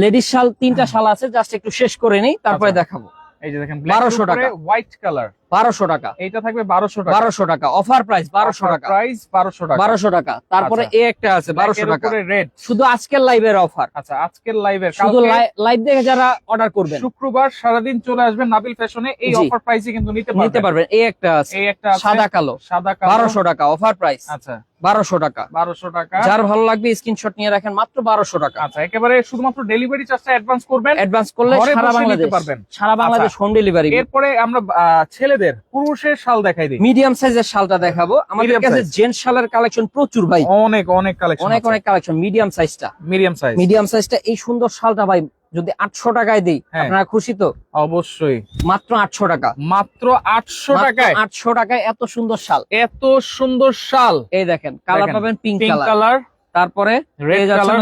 লেডিস শাল তিনটা শাল আছে জাস্ট একটু শেষ করে নেই তারপরে আচ্ছা। দেখাবো। এই যে দেখেন 1200 টাকা। হোয়াইট কালার বারোশো টাকা। এইটা থাকবে বারোশো টাকা। বারোশো টাকা। অফার প্রাইস বারোশো টাকা। প্রাইস বারোশো টাকা। বারোশো টাকা। তারপরে আচ্ছা। এ একটা আছে বারোশো টাকা। রেড শুধু আজকের লাইভের অফার আচ্ছা আজকের লাইভের শুধু লাইভ দেখে যারা অর্ডার করবেন। শুক্রবার সারাদিন চলে আসবেন নাবিল ফ্যাশনে এই অফার প্রাইসে কিন্তু নিতে নিতে পারবেন। এই একটা আছে। এই একটা সাদা কালো। সাদা কালো। বারোশো টাকা অফার প্রাইস আচ্ছা। বারোশো টাকা। বারোশো টাকা। যার ভালো লাগবে স্ক্রিনশট নিয়ে রাখেন মাত্র বারোশো টাকা। আচ্ছা একেবারে শুধুমাত্র ডেলিভারি চার্জটা অ্যাডভান্স করবেন। অ্যাডভান্স করলে সারা নিতে বাংলাদেশ। পারবেন। সারা বাংলাদেশ হোম ডেলিভারি এরপরে আমরা আহ, ছেলেদের পুরুষের শাল দেখাই দিই। মিডিয়াম সাইজের শালটা দেখাবো। আমাদের কাছে জেন্টস শালের কালেকশন প্রচুর ভাই। অনেক অনেক কালেকশন অনেক অনেক কালেকশন মিডিয়াম সাইজটা মিডিয়াম সাইজ মিডিয়াম সাইজটা এই সুন্দর শালটা ভাই যদি আটশো টাকায় দিই হ্যাঁ। আপনারা খুশি তো? অবশ্যই। মাত্র আটশো টাকা। মাত্র আটশো টাকায়। আটশো টাকায় এত সুন্দর শাল। এত সুন্দর শাল। এই দেখেন কালার পাবেন পিঙ্ক কালার তারপরে red colour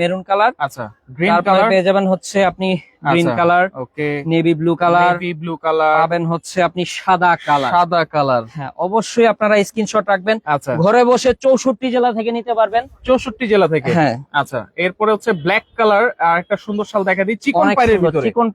maroon colour colour আচ্ছা গ্রিন কালার পেয়ে যাবেন হচ্ছে আপনি গ্রিন আচ্ছা। Colour okay. Navy blue colour navy blue colour. পাবেন হচ্ছে আপনি সাদা কালার। সাদা কালার। হ্যাঁ অবশ্যই আপনারা স্ক্রিনশট রাখবেন। আচ্ছা। ঘরে বসে চৌষট্টি জেলা থেকে নিতে পারবেন। চৌষট্টি জেলা থেকে? হ্যাঁ। আচ্ছা এরপরে হচ্ছে ব্ল্যাক কালার আর একটা সুন্দর শাল দেখা দিই চিকন পাইরের ভিতরে। চিকন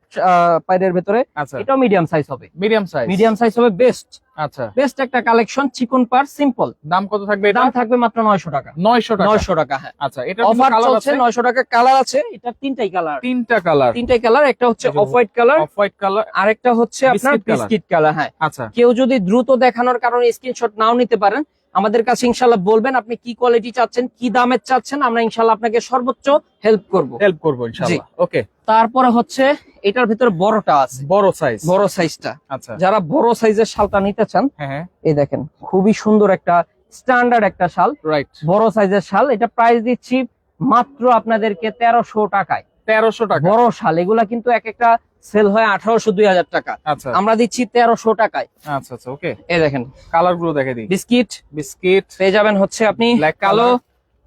পাইরের ভেতরে। আচ্ছা। এটাও মিডিয়াম সাইজ হবে। মিডিয়াম সাইজ মিডিয়াম সাইজ হবে বেস্ট আচ্ছা। বেস্ট একটা কালেকশন চিকন পার সিম্পল দাম কত থাকবে এটা? দাম থাকবে মাত্র নয়শো টাকা। নয়শো টাকা। নয়শো টাকা হ্যাঁ। আচ্ছা এটা অফার চলছে আছে? নয়শো টাকা কালার আছে এটা তিনটাই কালার তিনটা কালার তিনটাই কালার একটা হচ্ছে off white colour off white colour আরেকটা হচ্ছে আপনার বিস্কিট কালার হ্যাঁ। আচ্ছা। কেউ যদি দ্রুত দেখানোর কারণে স্ক্রিনশট নাও নিতে পারেন আমাদের কাছে ইনশাল্লাহ বলবেন আপনি কি কোয়ালিটি চাচ্ছেন কি দামের চাচ্ছেন আমরা ইনশাল্লাহ আপনাকে সর্বোচ্চ হেল্প করব। হেল্প করব ইনশাআল্লাহ ওকে তারপরে হচ্ছে এটার ভিতরে বড়টা আছে। বড় সাইজ বড় সাইজটা আচ্ছা। যারা বড় সাইজের শালটা নিতে চান হ্যাঁ হ্যাঁ। এই দেখেন খুবই সুন্দর একটা স্ট্যান্ডার্ড একটা শাল। রাইট বড় সাইজের শাল এটা প্রাইস দিচ্ছি মাত্র আপনাদেরকে তেরোশো টাকায়। তেরোশো টাকা। বড় শাল এগুলা কিন্তু এক একটা সেল হয় আঠারোশো দুই হাজার টাকা। আচ্ছা। আমরা দিচ্ছি তেরোশো টাকায়। আচ্ছা আচ্ছা ওকে। এই দেখেন। কালারগুলো দেখে দিই। বিস্কিট। বিস্কিট। পেয়ে যাবেন হচ্ছে আপনি কালো।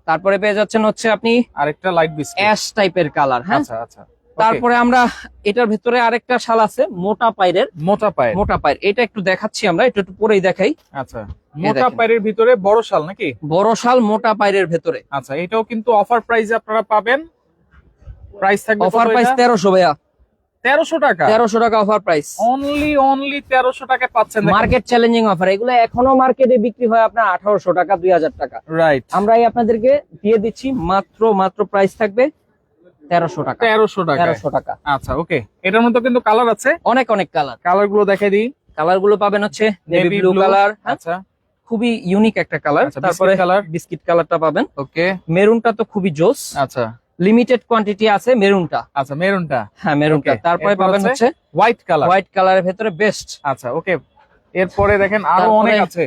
তারপরে পেয়ে যাচ্ছেন হচ্ছে আপনি আরেকটা লাইট বিস্কিট অ্যাশ টাইপের কালার হ্যাঁ? আচ্ছা আচ্ছা। তারপরে আমরা এটার ভিতরে আরেকটা শাল আছে মোটা পাইরের মোটা পায়ের। মোটা পাইর এটা একটু দেখাচ্ছি আমরা একটু একটু পরেই দেখাই। আচ্ছা। মোটা। পায়ের ভিতরে বড় শাল নাকি? বড় শাল মোটা পাইরের ভেতরে। আচ্ছা এটাও কিন্তু অফার প্রাইসে আপনারা পাবেন। প্রাইস থাকবে অফার প্রাইস তেরোশো ভাইয়া। তেরোশো টাকা? তেরোশো টাকা অফার প্রাইস অনলি অনলি তেরোশো টাকা পাচ্ছেন মার্কেট চ্যালেঞ্জিং অফার এগুলো এখনও মার্কেটে বিক্রি হয় আপনার আঠারোশো টাকা দুই হাজার টাকা। রাইট আমরাই আপনাদেরকে দিয়ে দিচ্ছি মাত্র মাত্র প্রাইস থাকবে তেরোশো টাকা। তেরোশো টাকা তেরোশো টাকা। আচ্ছা ওকে এটার মধ্যে কিন্তু কালার আছে? অনেক অনেক কালার কালারগুলো দেখে দিই। কালারগুলো পাবেন হচ্ছে নেভি ব্লু কালার আচ্ছা। খুবই ইউনিক একটা কালার আচ্ছা, তারপরে। বিস্কিট কালারটা পাবেন। ওকে মেরুনটা তো খুবই জোস। আচ্ছা। লিমিটেড কোয়ান্টিটি আছে মেরুনটা। আচ্ছা মেরুনটা। হ্যাঁ মেরুনটা। তারপরে পাবেন হচ্ছে হোয়াইট কালার হোয়াইট কালারের ভেতরে বেস্ট আচ্ছা ওকে এরপরে দেখেন আরও অনেক আছে।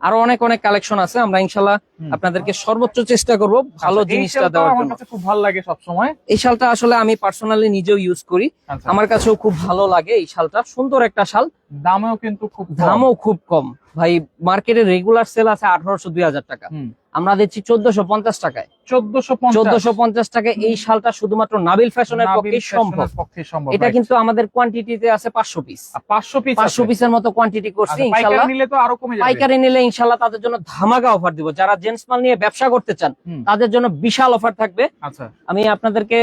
আরও অনেক অনেক কালেকশন আছে। আমরা ইনশাল্লাহ আপনাদেরকে সর্বোচ্চ চেষ্টা করব ভালো আচ্ছা, জিনিসটা দেওয়ার আমার জন্য। কাছে খুব ভালো লাগে সব সময় এই শালটা আসলে আমি পার্সোনালি নিজেও ইউজ করি। আচ্ছা। আমার কাছেও খুব ভালো লাগে এই শালটা। সুন্দর একটা শাল। দামেও কিন্তু খুব দামও খুব কম। ভাই মার্কেটে রেগুলার সেল আছে আঠারোশো দুই হাজার টাকা। আমরা দিচ্ছি চোদ্দশো পঞ্চাশ টাকায়। চোদ্দশো পঞ্চাশ। টাকায় এই শালটা শুধুমাত্র নাবিল ফ্যাশনের পক্ষে সম্ভব। এটা কিন্তু আমাদের কোয়ান্টিটিতে আছে পাঁচশো পিস পাঁচশো পিস পাঁচশো পিসের মতো কোয়ান্টিটি করছি আচ্ছা, ইনশাল্লাহ। যাবে। পাইকারি নিলে ইনশাল্লাহ তাদের জন্য ধামাকা অফার দিব। যারা জেন্টস মাল নিয়ে ব্যবসা করতে চান তাদের জন্য বিশাল অফার থাকবে। আচ্ছা। আমি আপনাদেরকে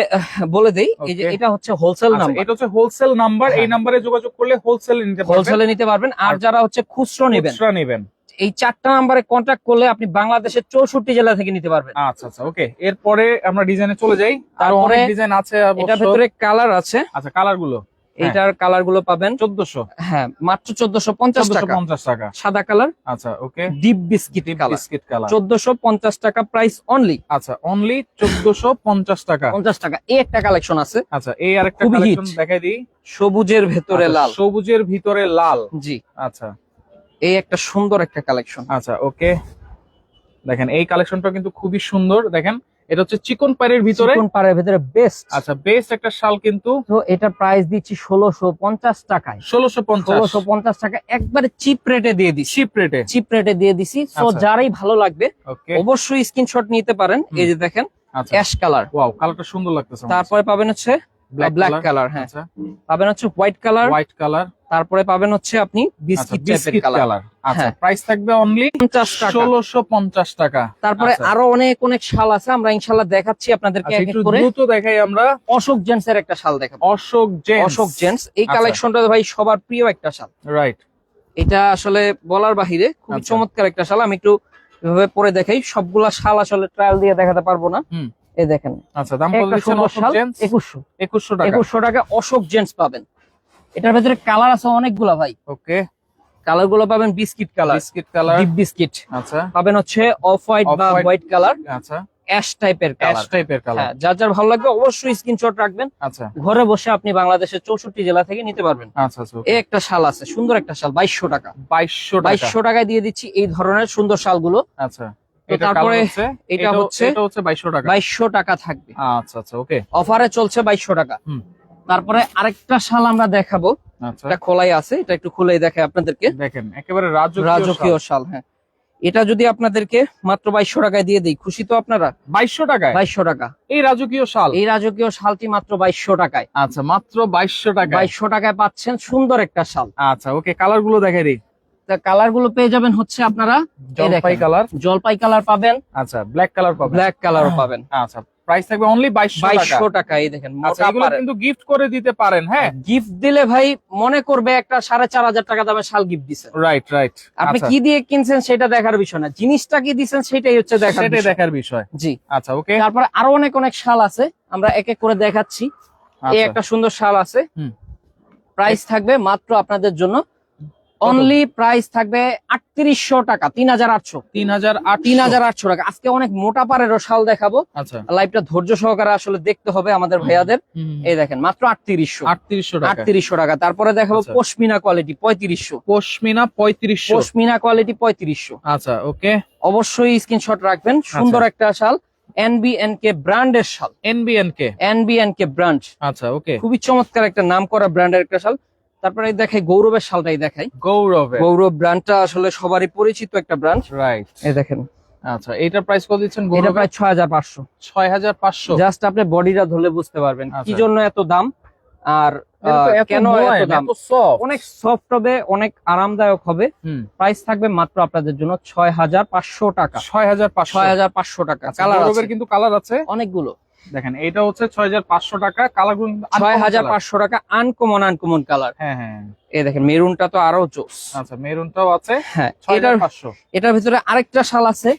বলে দিই এই যে এটা হচ্ছে হোলসেল আচ্ছা, নাম্বার এটা হচ্ছে হোলসেল নাম্বার এই হ্যাঁ। নাম্বারে যোগাযোগ করলে হোলসেল নিতে পারবেন। হোলসেলে নিতে পারবেন। আর আর যারা হচ্ছে খুচরো নেবেন খুচরা নেবেন। এই চারটা নাম্বারে কন্ট্যাক্ট করলে আপনি বাংলাদেশের চৌষট্টি জেলা থেকে নিতে পারবেন। আচ্ছা আচ্ছা ওকে এরপরে আমরা ডিজাইনে চলে যাই। তারপরে অনেক ডিজাইন আছে। এটার ভেতরে কালার আছে। আচ্ছা কালারগুলো। এটার কালারগুলো পাবেন। চোদ্দশো। হ্যাঁ মাত্র চোদ্দশো পঞ্চাশ টাকা। পঞ্চাশ টাকা। সাদা কালার আচ্ছা okay deep biscuit biscuit colour চোদ্দশো পঞ্চাশ টাকা প্রাইস অনলি আচ্ছা অনলি চোদ্দশো পঞ্চাশ টাকা। পঞ্চাশ টাকা। এই একটা কালেকশন আছে। আচ্ছা এই আরেকটা কালেকশন দেখাই দিই। সবুজের ভেতরে আচ্ছা, লাল। সবুজের ভিতরে লাল। জি। আচ্ছা। এই একটা সুন্দর একটা কালেকশন আচ্ছা ওকে। দেখেন এই কালেকশনটা কিন্তু খুবই সুন্দর। দেখেন এটা হচ্ছে চিকন পাড়ের ভিতরে। চিকন পাড়ের ভেতরে বেস্ট আচ্ছা বেস্ট একটা শাল কিন্তু। তো এটা প্রাইস দিচ্ছি ষোলোশো পঞ্চাশ টাকায়। ষোলোশো পঞ্চাশ। ষোলোশো পঞ্চাশ টাকা একবারে চিপ রেটে দিয়ে দিছি চিপ রেটে চিপ রেটে দিয়ে দিছি তো আচ্ছা। যারাই ভালো লাগবে ওকে। অবশ্যই স্ক্রিনশট নিতে পারেন। এই যে দেখেন অ্যাশ কালার ওয়াও কালারটা সুন্দর লাগতেছে তারপরে পাবেন হচ্ছে ব্ল্যাক কালার হ্যাঁ। আচ্ছা। পাবেন হচ্ছে হোয়াইট কালার হোয়াইট কালার তারপরে পাবেন হচ্ছে আপনি বিস্কিট টাইপের কালার কালার আচ্ছা। প্রাইস থাকবে অনলি পঞ্চাশ টাকা। তারপরে আচ্ছা। আরও অনেক অনেক শাল আছে আমরা দেখাচ্ছি আপনাদেরকে আচ্ছা এক এক করে। দ্রুত দেখাই আমরা। অশোক জেন্টস এর একটা শাল দেখাবো। অশোক জেন্টস। অশোক জেন্টস। এই। কালেকশনটা ভাই সবার প্রিয় একটা শাল। রাইট এটা আসলে বলার বাহিরে খুব। চমৎকার একটা শাল। আমি একটু এভাবে পরে দেখাই। সবগুলা শাল আসলে ট্রায়াল দিয়ে দেখাতে পারব না। এই দেখেন। আচ্ছা দাম একুশশো। একুশশো টাকা। একুশশো টাকা অশোক জেন্টস পাবেন। এটার ভেতরে কালার আছে অনেকগুলা ভাই। ওকে। কালারগুলো পাবেন biscuit colour biscuit colour deep biscuit আচ্ছা। পাবেন হচ্ছে অফ হোয়াইট বা হোয়াইট কালার আচ্ছা। অ্যাশ টাইপের অ্যাশ কালার টাইপের কালার হ্যাঁ যার যার ভালো লাগবে অবশ্যই স্ক্রিনশট রাখবেন। আচ্ছা। ঘরে বসে আপনি বাংলাদেশের চৌষট্টি জেলা থেকে নিতে পারবেন। আচ্ছা আচ্ছা এই একটা শাল আছে সুন্দর একটা শাল বাইশশো টাকা। বাইশশো টাকা। বাইশশো টাকায় দিয়ে দিচ্ছি এই ধরনের সুন্দর শালগুলো। আচ্ছা। তো তারপরে এটা হচ্ছে এটা হচ্ছে টাকা। বাইশশো টাকা থাকবে। আচ্ছা আচ্ছা ওকে। অফারে চলছে বাইশশো টাকা। তারপরে আরেকটা শাল আমরা দেখাবো। আচ্ছা। এটা খোলাই আছে এটা একটু খুলেই দেখাই আপনাদেরকে। দেখেন একেবারে রাজকীয় রাজকীয় শাল হ্যাঁ। এটা যদি আপনাদেরকে মাত্র বাইশশো টাকায় দিয়ে দিই খুশি তো আপনারা? বাইশশো টাকায়? বাইশশো টাকা। এই রাজকীয় শাল? এই রাজকীয় শালটি মাত্র বাইশশো টাকায়। আচ্ছা মাত্র বাইশশো টাকা বাইশশো টাকায় পাচ্ছেন সুন্দর একটা শাল। আচ্ছা ওকে কালারগুলো দেখাই দিই। কালারগুলো পেয়ে যাবেন হচ্ছে আপনারা জলপাই। কালার জলপাই কালার পাবেন। আচ্ছা ব্ল্যাক কালার পাবেন। ব্ল্যাক কালার পাবেন। আচ্ছা প্রাইস থাকবে অনলি বাইশশো টাকা। এই দেখেন আচ্ছা এগুলো কিন্তু গিফট করে দিতে পারেন হ্যাঁ। গিফট দিলে ভাই মনে করবে একটা সাড়ে চার হাজার টাকা দামের শাল গিফট রাইট রাইট আপনি কি দিয়ে কিনছেন সেটা দেখার বিষয় না। জিনিসটা কি দিচ্ছেন সেটাই হচ্ছে দেখার সেটাই দেখার বিষয়। জি। আচ্ছা ওকে তারপরে আরও অনেক অনেক শাল আছে। আমরা এক এক করে দেখাচ্ছি। এই একটা সুন্দর শাল আছে। আচ্ছা। হুম। প্রাইস থাকবে মাত্র আপনাদের জন্য অনলি প্রাইস থাকবে আটত্রিশশো টাকা তিন হাজার আটশো। তিন হাজার তিন হাজার আটশো টাকা। আজকে অনেক মোটা পারেরও শাল দেখাবো। আচ্ছা। লাইভটা ধৈর্য সহকারে আসলে দেখতে হবে আমাদের ভাইয়াদের। এই দেখেন মাত্র আটত্রিশশো। আটত্রিশশো আটত্রিশশো টাকা। তারপরে দেখাবো আচ্ছা। পশমিনা কোয়ালিটি পঁয়ত্রিশশো। পশমিনা পঁয়ত্রিশশো। পশমিনা কোয়ালিটি পঁয়ত্রিশশো। আচ্ছা ওকে। অবশ্যই স্ক্রিনশট রাখবেন। আচ্ছা। সুন্দর একটা শাল। ব্র্যান্ডের ব্র্যান্ড আচ্ছা ওকে। খুবই চমৎকার একটা নাম করা ব্র্যান্ডের একটা শাল। তারপরে দেখাই গৌরবের শালটাই দেখাই। গৌরবে গৌরব ব্র্যান্ডটা আসলে সবারই পরিচিত একটা ব্র্যান্ড। রাইট এই দেখেন। আচ্ছা এইটার প্রাইস কত দিচ্ছেন এটা প্রায় পাঁচশো। জাস্ট আপনি বডিটা ধরলে বুঝতে পারবেন কি আচ্ছা। জন্য এত দাম আর কেন এত দাম। অনেক সফট হবে অনেক আরামদায়ক হবে। প্রাইস থাকবে মাত্র আপনাদের জন্য ছয় হাজার পাঁচশো টাকা। ছয় হাজার পাঁচশো। ছয় হাজার পাঁচশো টাকা। আচ্ছা, কালার গৌরবের কিন্তু কালার আছে। অনেকগুলো। দেখেন এটা হচ্ছে ছয় হাজার পাঁচশো টাকা কালারগুলো ছয় হাজার পাঁচশো টাকা আনকমন আনকমন কালার হ্যাঁ হ্যাঁ। এই দেখেন মেরুনটা তো আরও জোস। আচ্ছা মেরুনটাও আছে হ্যাঁ এটার এটার ভিতরে আরেকটা শাল আছে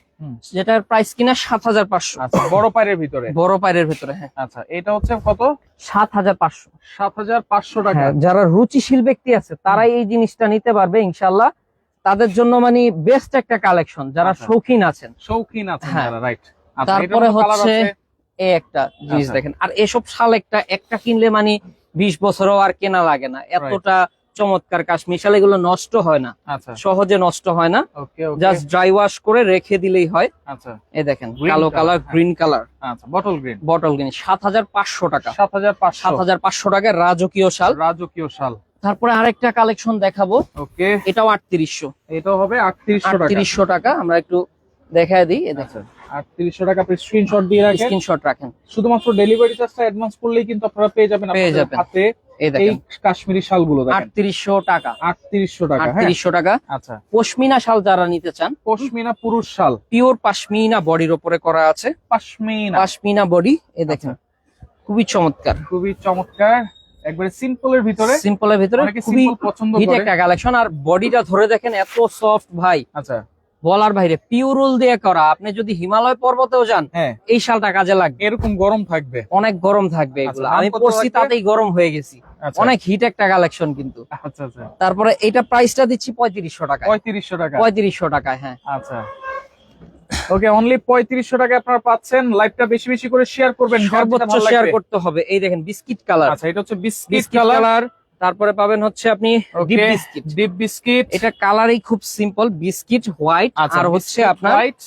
যেটার প্রাইস কিনা সাত হাজার পাঁচশো। আচ্ছা বড় পায়ের ভিতরে? বড় পায়ের ভিতরে হ্যাঁ। আচ্ছা এটা হচ্ছে কত? সাত হাজার পাঁচশো। সাত হাজার পাঁচশো টাকা। হ্যাঁ যারা রুচিশীল ব্যক্তি আছে তারাই এই জিনিসটা নিতে পারবে ইনশাল্লাহ তাদের জন্য মানে বেস্ট একটা কালেকশন যারা আচ্ছা। শৌখিন আছেন। শৌখিন আছে হ্যাঁ। রাইট তারপরে হচ্ছে একটা জিনিস। দেখেন। আর এসব শাল একটা একটা কিনলে মানে বিশ বছরও আর কেনা লাগে না। এতটা চমৎকার কাশ্মীর শাল এগুলো নষ্ট হয় না। আচ্ছা। সহজে নষ্ট হয় না। জাস্ট ড্রাই ওয়াশ করে রেখে দিলেই হয়। আচ্ছা। এই দেখেন কালো colour. Green colour bottle green bottle কিনি সাত হাজার পাঁচশো টাকা। সাত হাজার সাত হাজার পাঁচশো টাকার রাজকীয় শাল। রাজকীয় শাল। তারপরে আরেকটা কালেকশন দেখাবো। ওকে এটাও আটত্রিশশো। এটাও হবে আটত্রিশশো টাকা। আটত্রিশশো টাকা আমরা একটু দেখায় দিই এই দেখেন। আচ্ছা আটত্রিশশো টাকা স্ক্রিনশট দিয়ে রাখেন। স্ক্রিনশট রাখেন। শুধুমাত্র ডেলিভারি চার্জটা অ্যাডভান্স করলেই কিন্তু আপনারা পেয়ে যাবেন পেয়ে আপনাদের যাবেন। হাতে এই কাশ্মীরি শালগুলো দেখেন। আটত্রিশশো টাকা। আটত্রিশশো টাকা হ্যাঁ? আটত্রিশশো টাকা। আচ্ছা। পশমিনা শাল যারা নিতে চান পশমিনা পুরুষ শাল। পিওর পাশমিনা বডির উপরে করা আছে। পাশমিনা। পাশমিনা বডি এই দেখেন। খুবই চমৎকার। খুবই চমৎকার। একবারে সিম্পলের ভিতরে। সিম্পলের ভিতরে খুবই পছন্দ করে। একটা কালেকশন আর বডিটা ধরে দেখেন এত সফট ভাই। আচ্ছা। বলার বাইরে পিওরুল দিয়ে করা। আপনি যদি হিমালয় পর্বতেও যান হ্যাঁ। এই শালটা কাজে লাগবে। এরকম গরম থাকবে। অনেক গরম থাকবে এগুলো। আচ্ছা, আমি পড়ছি তাতেই গরম হয়ে গেছি। আচ্ছা অনেক হিট একটা কালেকশন কিন্তু। আচ্ছা আচ্ছা। তারপরে এটা প্রাইসটা দিচ্ছি পঁয়ত্রিশশো টাকা পঁয়ত্রিশশো টাকা। পঁয়ত্রিশশো টাকায় হ্যাঁ। আচ্ছা। ওকে অনলি পঁয়ত্রিশশো টাকা আপনারা পাচ্ছেন। লাইভটা বেশি বেশি করে শেয়ার করবেন। সর্বোচ্চ শেয়ার করতে হবে। এই দেখেন বিস্কিট কালার আচ্ছা এটা হচ্ছে বিস্কিট কালার তারপরে পাবেন হচ্ছে আপনি ডিপ বিস্কিট। Deep biscuit. এটা কালারই খুব সিম্পল বিস্কিট হোয়াইট আচ্ছা, আর হচ্ছে আপনার হোয়াইট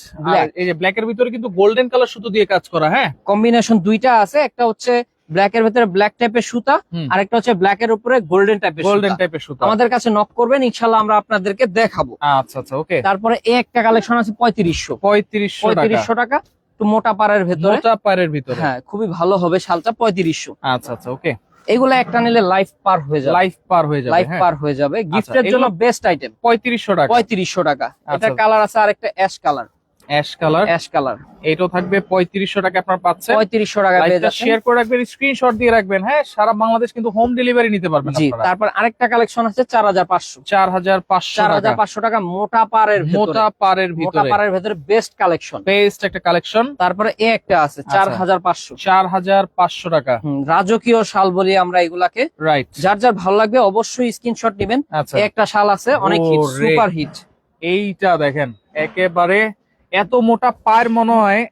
এই যে ব্ল্যাক এর ভিতরে কিন্তু গোল্ডেন কালার সুতো দিয়ে কাজ করা হ্যাঁ? কম্বিনেশন দুইটা আছে একটা হচ্ছে ব্ল্যাক এর ভিতরে ব্ল্যাক টাইপের সুতা আর একটা হচ্ছে ব্ল্যাক এর উপরে গোল্ডেন টাইপের গোল্ডেন টাইপের সুতো। আমাদের কাছে নক করবেন ইনশাল্লাহ আমরা আপনাদেরকে দেখাবো। আচ্ছা আচ্ছা ওকে তারপরে এই একটা কালেকশন আছে পঁয়ত্রিশশো। পঁয়ত্রিশশো টাকা। টাকা একটু মোটা পাড়ের ভেতরে। মোটা পায়ের ভিতরে। হ্যাঁ খুবই ভালো হবে শালটা পঁয়ত্রিশশো। আচ্ছা আচ্ছা ওকে এগুলো একটা নিলে লাইফ পার হয়ে যাবে। লাইফ পার হয়ে যাবে লাইফ হ্যাঁ। পার হয়ে যাবে। গিফটের এগুলো- জন্য বেস্ট আইটেম পঁয়ত্রিশশো টাকা। পঁয়ত্রিশশো টাকা। এটা আচ্ছা। কালার আছে আর একটা ash colour ash colour. Ash colour. এটাও থাকবে পঁয়ত্রিশশো টাকা আপনার পাচ্ছেন পঁয়ত্রিশশো টাকা শেয়ার করে রাখবেন স্ক্রিনশট দিয়ে রাখবেন। হ্যাঁ সারা বাংলাদেশ কিন্তু হোম ডেলিভারি নিতে পারবেন জি তারপর আরেকটা কালেকশন আছে চার হাজার পাঁচশো। চার হাজার পাঁচশো চার হাজার পাঁচশো টাকা মোটা পাড়ের ভেতরে। মোটা পারের মোটা ভিতরে। বেস্ট কালেকশন বেস্ট একটা কালেকশন তারপরে এ একটা আছে চার। হাজার পাঁচশো। চার হাজার পাঁচশো টাকা। রাজকীয় শাল বলি আমরা এগুলাকে। রাইট যার যার ভালো লাগবে অবশ্যই স্ক্রিনশট নেবেন। আচ্ছা। একটা শাল আছে অনেক হিট সুপার হিট এইটা দেখেন একেবারে এত মোটা পায়ের মনে হয়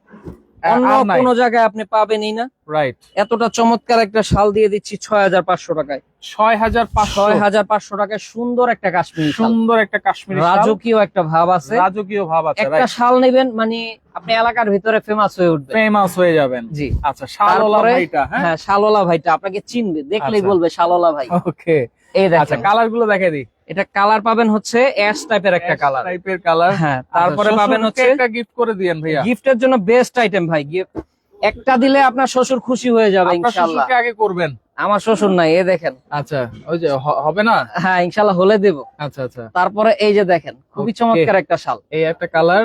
অন্য কোন জায়গায় আপনি পাবেনই না। রাইট এতটা চমৎকার একটা শাল দিয়ে দিচ্ছি ছয় হাজার পাঁচশো টাকায়। ছয় হাজার ছয় হাজার পাঁচশো টাকায় সুন্দর একটা কাশ্মীরি সুন্দর একটা কাশ্মীরি। রাজকীয় একটা ভাব আছে। রাজকীয় ভাব আছে একটা শাল নেবেন মানে আপনি এলাকার ভিতরে ফেমাস হয়ে উঠবে ফেমাস হয়ে যাবেন। জি। আচ্ছা শালওয়ালা ভাইটা হ্যাঁ? হ্যাঁ শালওয়ালা ভাইটা আপনাকে চিনবে দেখলেই আচ্ছা। বলবে শালওয়ালা ভাই। ওকে এই আচ্ছা দেখেন কালারগুলো দেখে দিই। এটা কালার পাবেন হচ্ছে অ্যাশ টাইপের একটা কালার। টাইপের কালার। হ্যাঁ তারপরে পাবেন হচ্ছে একটা গিফট করে দিয়েন ভাইয়া। গিফটের জন্য বেস্ট আইটেম ভাই গিফট। একটা দিলে আপনার শ্বশুর খুশি হয়ে যাবে ইনশাআল্লাহ শ্বশুরকে আগে করবেন? আমার শ্বশুর নাই এ দেখেন। আচ্ছা ওই যে হবে না? হ্যাঁ ইনশাআল্লাহ হলে দেব। আচ্ছা আচ্ছা। তারপরে এই যে দেখেন খুবই চমৎকার একটা শাল। এই একটা colour?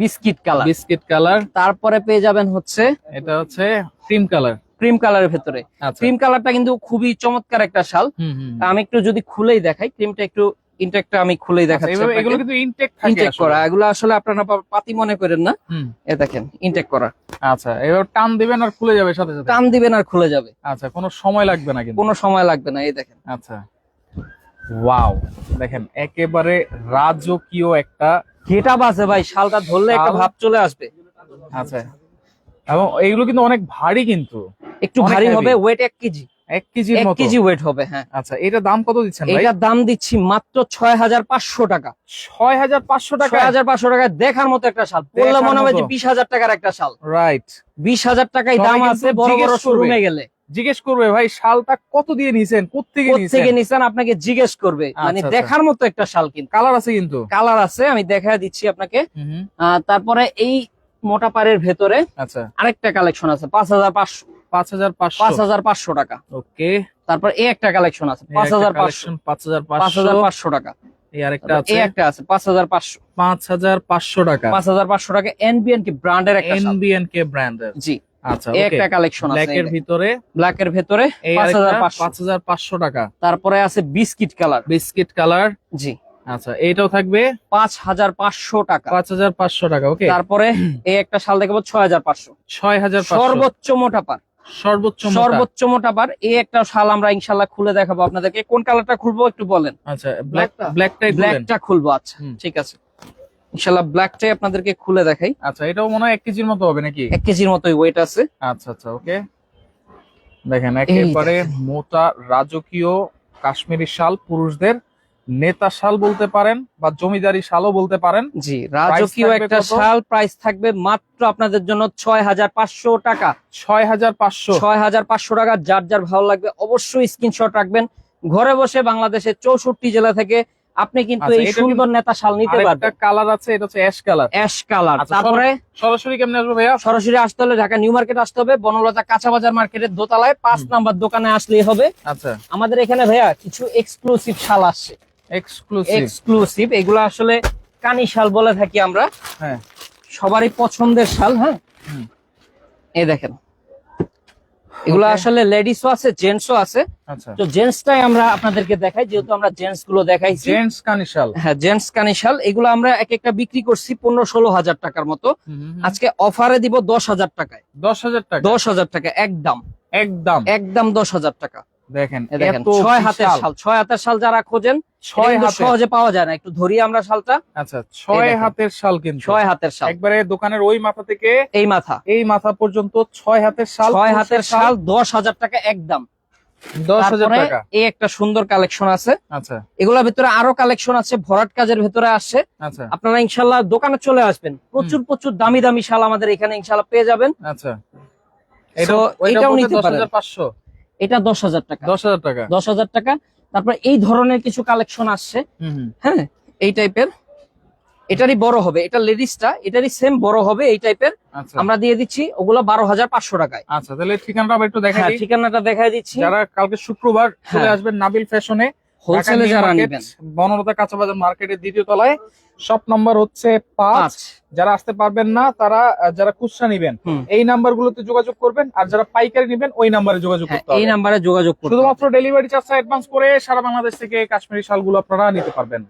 Biscuit colour. Biscuit colour. তারপরে পেয়ে যাবেন হচ্ছে এটা হচ্ছে ক্রিম কালার ক্রিম কালারের ভেতরে। আচ্ছা। ক্রিম কালারটা কিন্তু খুবই চমৎকার একটা শাল। আমি একটু যদি খুলেই দেখাই ক্রিমটা একটু ইনটেকটা আমি খুলেই আচ্ছা, দেখাচ্ছি এগুলো কিন্তু ইনটেক ইনটেক করা এগুলো আসলে আপনারা পাতি মনে করেন না। এ দেখেন ইনটেক করা। আচ্ছা এবার টান দিবেন আর খুলে যাবে সাথে সাথে? টান দিবেন আর খুলে যাবে। আচ্ছা কোনো সময় লাগবে না কিন্তু? কোনো সময় লাগবে না এই দেখেন। আচ্ছা। ওয়াও দেখেন একেবারে রাজকীয় একটা গেটা আছে ভাই শালটা ধরলে একটা ভাব চলে আসবে। আচ্ছা। এবং এইগুলো কিন্তু অনেক ভারী কিন্তু। একটু ভারী হবে ওয়েট এক কেজি। এক কেজির এক কেজি ওয়েট হবে হ্যাঁ। আচ্ছা এটা দাম কত দিচ্ছেন দাম দিচ্ছি মাত্র ছয় হাজার পাঁচশো টাকা। ছয় হাজার পাঁচশো টাকা ছয় হাজার পাঁচশো টাকা দেখার মতো একটা শাল। দেখার মনে যে বিশ হাজার টাকার একটা শাল। রাইট বিশ হাজার টাকায় সবাই দাম আছে বড় বড়। শোরুমে গেলে। জিজ্ঞেস করবে ভাই শালটা কত দিয়ে নিছেন? কোত্থেকে থেকে নিছেন? আপনাকে জিজ্ঞেস করবে। মানে আচ্ছা, আচ্ছা। দেখার মতো একটা শাল কিন্তু। কালার আছে কিন্তু। কালার আছে আমি দেখা দিচ্ছি আপনাকে। তারপরে এই মোটা পাড়ের ভেতরে আচ্ছা। আরেকটা কালেকশন আছে পাঁচ হাজার পাঁচশো। পাঁচ হাজার পাঁচ হাজার পাঁচশো টাকা ওকে তারপর এই একটা কালেকশন আছে পাঁচ হাজার পাঁচশো পাঁচ হাজার পাঁচ হাজার পাঁচশো টাকা এই আরেকটা আছে একটা আছে টাকা এনবিএন কি ব্র্যান্ডের একটা শাল। এনবিএন কে ব্র্যান্ডের জি আচ্ছা ওকে একটা কালেকশন আছে ব্ল্যাক এর ভিতরে ব্ল্যাক এর ভেতরে এই পাঁচ হাজার পাঁচ হাজার পাঁচশো টাকা তারপরে আছে বিস্কিট কালার বিস্কিট কালার জি আচ্ছা এইটাও থাকবে পাঁচ হাজার পাঁচশো টাকা পাঁচ হাজার পাঁচশো টাকা ওকে তারপরে এই একটা শাল দেখাবো ছয় হাজার পাঁচশো ছয় হাজার পাঁচশো সর্বোচ্চ মোটা পার সর্বোচ্চ। সর্বোচ্চ মোটা এই একটা শাল আমরা ইনশাল্লাহ খুলে দেখাবো আপনাদেরকে। কোন কালারটা খুলবো একটু বলেন? আচ্ছা ব্ল্যাক ব্ল্যাকটা? ব্ল্যাকটাই বলেন ব্ল্যাকটা খুলবো আচ্ছা ঠিক আছে। ইনশাল্লাহ ব্ল্যাকটাই আপনাদেরকে খুলে দেখাই। আচ্ছা এটাও মনে হয় এক কেজির মতো হবে নাকি? এক কেজির মতোই ওয়েট আছে। আচ্ছা আচ্ছা ওকে দেখেন একেবারে মোটা রাজকীয় কাশ্মীরি শাল পুরুষদের নেতা শাল বলতে পারেন বা জমিদারি শালও বলতে পারেন। জি রাজকীয় একটা শাল প্রাইস থাকবে মাত্র আপনাদের জন্য ছয় হাজার পাঁচশো টাকা। ছয় হাজার পাঁচশো। ছয় হাজার পাঁচশো টাকা যার যার ভালো লাগবে অবশ্যই স্ক্রিনশট রাখবেন। ঘরে বসে বাংলাদেশের চৌষট্টি জেলা থেকে আপনি কিন্তু আচ্ছা, এই সুন্দর নেতা শাল নিতে পারবেন। কালার আছে এটা হচ্ছে অ্যাশ কালার অ্যাশ কালার তারপরে? সরাসরি কেমনে আসবে ভাইয়া? সরাসরি আসতে হলে ঢাকা নিউ মার্কেট আসতে হবে বনলতা কাঁচা বাজার মার্কেটের দোতলায় পাঁচ নাম্বার দোকানে আসলেই হবে। আচ্ছা। আমাদের এখানে ভাইয়া কিছু এক্সক্লুসিভ শাল আসছে। এক্সক্লুসিভ এক্সক্লুসিভ এগুলো আসলে কানি শাল বলে থাকি আমরা। হ্যাঁ। সবারই পছন্দের শাল হ্যাঁ? এই দেখেন। এগুলো. আসলে লেডিসও আছে জেন্টসও আছে। আচ্ছা। তো জেন্টসটাই আমরা আপনাদেরকে দেখাই যেহেতু আমরা জেন্টসগুলো দেখাইছি। জেন্টস কানি শাল। হ্যাঁ জেন্টস কানি শাল। এগুলো আমরা এক একটা বিক্রি করছি পনেরো ষোলো হাজার টাকার মতো। আজকে অফারে দিব দশ হাজার টাকায়। দশ হাজার টাকা। দশ হাজার টাকা একদম। একদম। একদম দশ হাজার টাকা। দেখেন দেখেন ছয় হাতের। শাল। ছয় হাতের শাল যারা খোঁজেন ছয় সহজে পাওয়া যায় না একটু ধরি আমরা শালটা। আচ্ছা ছয় হাতের শাল কিন্তু। ছয় হাতের শাল। একবারে দোকানের ওই মাথা থেকে এই মাথা। এই মাথা পর্যন্ত ছয় হাতের শাল ছয় হাতের শাল। দশ হাজার টাকা একদম। এই একটা সুন্দর কালেকশন আছে। আচ্ছা। এগুলোর ভিতরে আরও কালেকশন আছে ভরাট কাজের ভিতরে আসছে। আচ্ছা। আপনারা ইনশাল্লাহ দোকানে চলে আসবেন। প্রচুর প্রচুর দামি দামি শাল আমাদের এখানে ইনশাল্লাহ পেয়ে যাবেন। আচ্ছা। এটাও নিতে পারেন। এটা দশ হাজার টাকা। দশ হাজার টাকা? দশ হাজার টাকা। তারপর এই ধরনের কিছু কালেকশন আসছে। হ্যাঁ এই টাইপের এটারই বড় হবে। এটা লেডিসটা এটারই সেম বড় হবে এই টাইপের আচ্ছা। আমরা দিয়ে দিচ্ছি ওগুলো বারো হাজার পাঁচশো টাকায়। আচ্ছা তাহলে ঠিকানাটা একটু দেখা হ্যাঁ ঠিকানাটা দেখাই দিচ্ছি। যারা কালকে শুক্রবার চলে হ্যাঁ। আসবেন নাবিল ফ্যাশনে হোলসেলে যারা নেবেন। বনলতা কাঁচাবাজার মার্কেটের দ্বিতীয় তলায় শপ নাম্বার হচ্ছে পাঁচ। যারা আসতে পারবেন না তারা যারা খুচরা নিবেন এই নাম্বার গুলোতে যোগাযোগ করবেন আর যারা পাইকারি নিবেন ওই নাম্বারে যোগাযোগ হ্যাঁ করতে এই নাম্বারে যোগাযোগ শুধুমাত্র ডেলিভারি চার্জটা অ্যাডভান্স করে সারা বাংলাদেশ থেকে কাশ্মীরি শালগুলো আপনারা নিতে পারবেন।